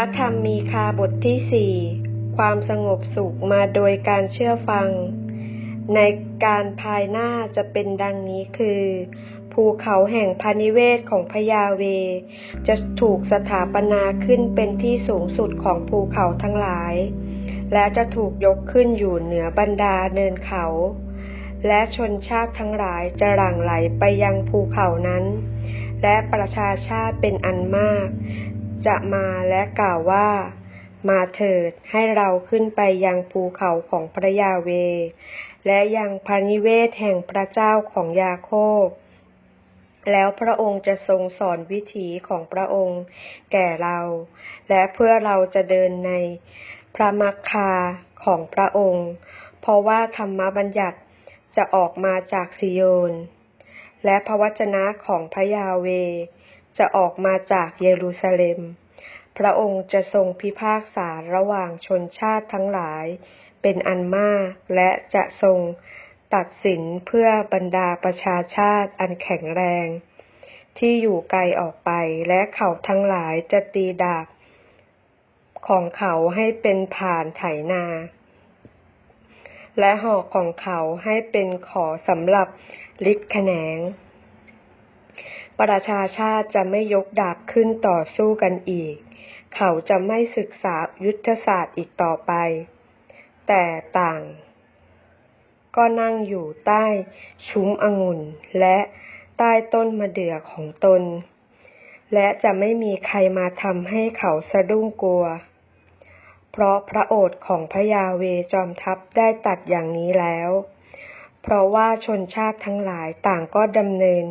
ระธรรมมีคาบทที่สี่ความสงบสุขมาโดยการเชื่อฟัง ในการภายหน้าจะเป็นดังนี้คือ ภูเขาแห่งพานิเวศของพญาเว จะถูกสถาปนาขึ้นเป็นที่สูงสุดของภูเขาทั้งหลาย และจะถูกยกขึ้นอยู่เหนือบรรดาเนินเขา และชนชาติทั้งหลายจะหลั่งไหลไปยังภูเขานั้น และประชาชาติเป็นอันมาก จะมาและกล่าวว่า มาเถิดให้เราขึ้นไปยังภูเขาของพระยาเว และยังพานิเวศแห่งพระเจ้าของยาโคบ แล้วพระองค์จะทรงสอนวิถีของพระองค์ แก่เรา และเพื่อเราจะเดินในพระมักคาของพระองค์ เพราะว่าธรรมบัญญัติจะออกมาจากซิโยน และพระวจนะของพระยาเว จะออกมาจากเยรูซาเล็ม พระองค์จะทรงพิพากษาระหว่างชนชาติทั้งหลาย เป็นอันมากและจะทรงตัดสินเพื่อบรรดาประชาชาติอันแข็งแรง ที่อยู่ไกลออกไปและเขาทั้งหลายจะตีดาบของเขาให้เป็นผ่านไถนา และหอกของเขาให้เป็นขอสำหรับลิดแขนง ประชาชาติจะไม่ยกดาบขึ้นต่อสู้กันอีก เขาจะไม่ศึกษายุทธศาสตร์อีกต่อไป แต่ต่าง ก็นั่งอยู่ใต้ชุ้มองุ่นและใต้ต้นมะเดื่อของตน และจะไม่มีใครมาทำให้เขาสะดุ้งกลัว เพราะพระโอษฐ์ของพระยาเวจอมทัพได้ตัดอย่างนี้แล้ว เพราะว่าชนชาติทั้งหลายต่างก็ดำเนิน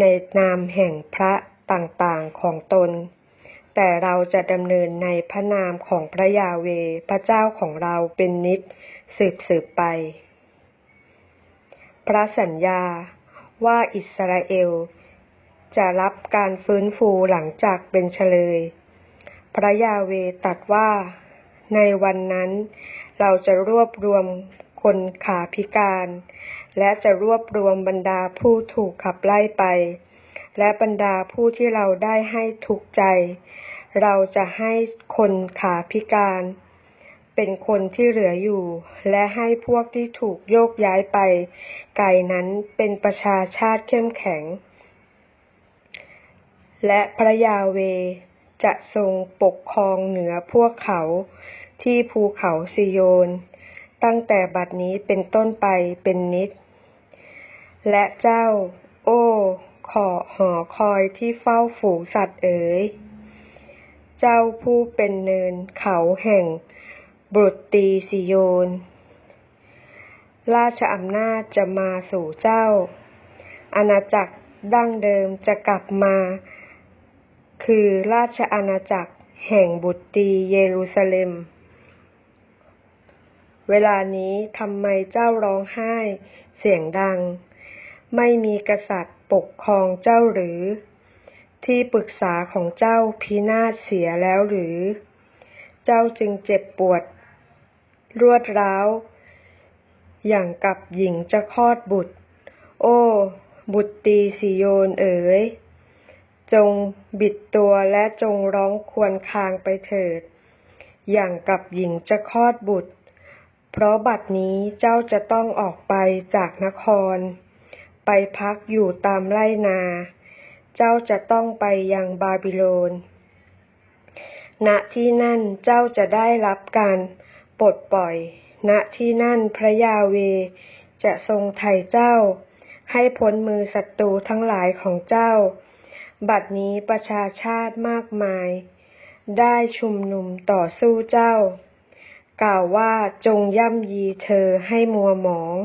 ในนามแห่งพระต่างๆของตน แต่เราจะดำเนินในพระนามของพระยาเวพระเจ้าของเราเป็นนิจสืบสืบไป พระสัญญาว่าอิสราเอล จะรับการฟื้นฟูหลังจากเป็นเฉลย พระยาเวตรัดว่า ในวันนั้น เราจะรวบรวม คนขาพิการ และจะรวบรวมบรรดาผู้ถูกขับไล่ไป และบรรดาผู้ที่เราได้ให้ทุกใจ เราจะให้คนขาพิการ เป็นคนที่เหลืออยู่ และให้พวกที่ถูกโยกย้ายไป ไกลนั้นเป็นประชาชาติเข้มแข็ง และพระยาเวจะทรงปกครองเหนือพวกเขาที่ภูเขาซิโยน ตั้งแต่บัดนี้เป็นต้นไปเป็นนิจ และเจ้า โอ้ ขอหอคอยที่เฝ้าฝูงสัตว์เอ๋ย เจ้าผู้เป็นเนินเขาแห่ง บุตรตีซิโยน ราชอำนาจจะมาสู่เจ้า อาณาจักรดั้งเดิมจะกลับมา คือราชอาณาจักรแห่งบุตรีเยรูซาเล็ม เวลานี้ทำไมเจ้าร้องไห้ เสียงดัง ไม่มีกษัตริย์ปกครองเจ้าหรือ ที่ปรึกษาของเจ้าพินาศเสียแล้วหรือ เจ้าจึงเจ็บปวด รวดร้าว อย่างกับหญิงจะคลอดบุตร โอ้ บุตรตีสิโยนเอ๋ยจงบิดตัวและจงร้องควญคางไปเถิด อย่างกับหญิงจะคลอดบุตร เพราะบัดนี้เจ้าจะต้องออกไปจากนคร ไปพักอยู่ตามไร่นา เจ้าจะต้องไปยังบาบิโลน ณ ที่นั่นเจ้าจะได้รับการปลดปล่อย ณ ที่นั่นพระยาเวจะทรงไถ่เจ้า ให้พ้นมือศัตรูทั้งหลายของเจ้า บัดนี้ประชาชาติมากมาย ได้ชุมนุมต่อสู้เจ้า กล่าวว่าจงย่ำยีเธอให้มัวหมอง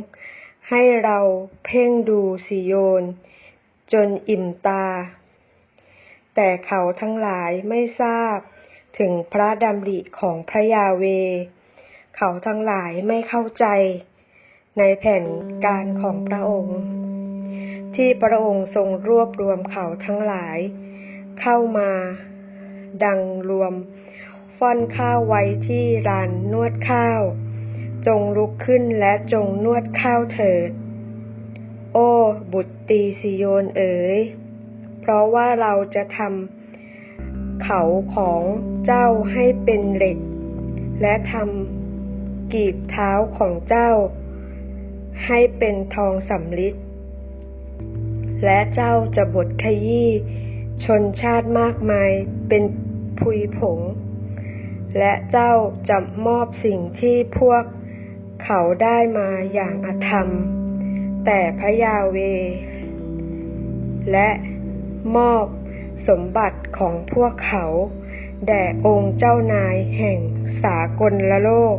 ให้เราเพ่งดูสิโยน จนอิ่มตา แต่เขาทั้งหลายไม่ทราบถึงพระดำริของพระยาเว เขาทั้งหลายไม่เข้าใจ ในแผนการของพระองค์ ที่พระองค์ทรงรวบรวมเขาทั้งหลาย เข้ามา ดังรวม ฟ่อนข้าวไว้ที่รานนวดข้าว จงลุกขึ้นและจงนวดข้าวเถิด โอ้บุตรตีสิโยนเอ๋ย เพราะว่าเราจะทำเขาของเจ้าให้เป็นเหล็ก และทำกีบเท้าของเจ้า ให้เป็นทองสำริดและเจ้าจะบดขยี้ชนชาติมากมายเป็นพุยผง และเจ้าจะมอบสิ่งที่พวกเขาได้มาอย่างอธรรม แต่พระยาเว และมอบสมบัติของพวกเขา แด่องค์เจ้านายแห่งสากลละโลก